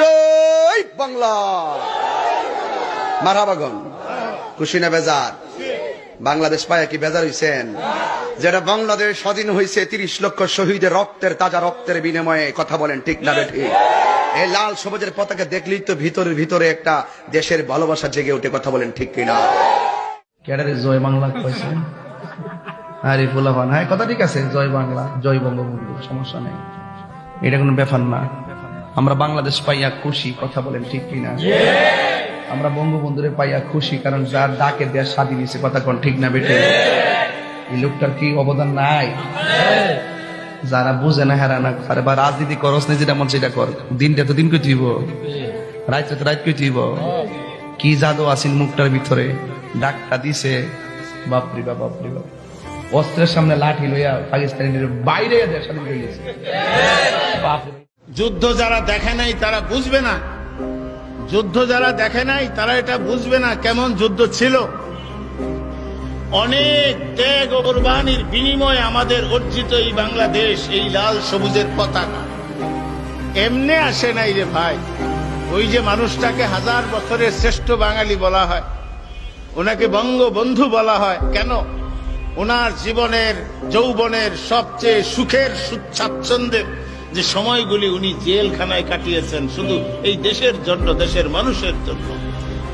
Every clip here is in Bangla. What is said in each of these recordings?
জয় বাংলা। মারাবাগন কুশিনা বেজার। বাংলাদেশ পায়া কি বেজার হইছেন? যেটা বাংলাদেশ স্বাধীন হয়েছে তিরিশ লক্ষ শহীদের রক্তের, তাজা রক্তের বিনিময়ে, কথা বলেন ঠিক না বেঠি? এই লাল সবুজের পতাকা দেখলেই তো ভিতরে ভিতরে একটা দেশের ভালোবাসা জেগে উঠে কথা বলেন ঠিক কিনা? ক্যাডারে জয় বাংলা আরে ফুলাফান হ্যাঁ কথা ঠিক আছে, জয় বাংলা, জয় বঙ্গবন্ধু, সমস্যা নেই। এটা কোনো ব্যাপার না। আমরা বাংলাদেশ পাইয়া খুশি, কথা বলেন ঠিক কিনা? আমরা বঙ্গবন্ধুরে পাইয়া খুশি, কারণ যার ডাকে দেশ স্বাধীন কথা কোন ঠিক না বেটে এই লোকটার কি অবদান নাই? যারা বুঝে না, হেরা না আরে বা রাজনীতি করস না যেটা মন সেটা কর। দিনটা তো দিন কই তুইব রাত তো রাত কই তুইব কি জাদু আসিন মুখটার ভিতরে? ডাকটা দিছে, বাপরি বাপ বাপরি বাপ। অস্ত্রের সামনে লাঠি লইয়া পাকিস্তানের বাইরে দেশ স্বাধীন যুদ্ধ যারা দেখে নাই, তারা বুঝবে না। যুদ্ধ যারা দেখে নাই, তারা এটা বুঝবে না কেমন যুদ্ধ ছিল। অনেক ত্যাগ ও কোরবানির বিনিময়ে আমাদের অর্জিত এই বাংলাদেশ, এই লাল সবুজের পতাকা। এমনে আসে নাই রে ভাই। ওই যে মানুষটাকে হাজার বছরের শ্রেষ্ঠ বাঙালি বলা হয়। ওনাকে বঙ্গবন্ধু বলা হয়। কেন? ওনার জীবনের, যৌবনের সবচেয়ে সুখের সু- স্বাচ্ছন্দ্যের যে সময়গুলি উনি জেলখানায় কাটিয়েছেন, শুধু এই দেশের জন্য, দেশের মানুষের জন্য।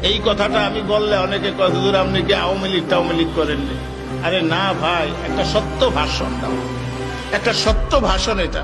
এই কথাটা আমি বললে অনেকে কতদূর আপনি কি আওয়ামী লীগ টাওয়ামী লীগ করেননি? আরে না ভাই, একটা সত্য ভাষণ একটা সত্য ভাষণ এটা।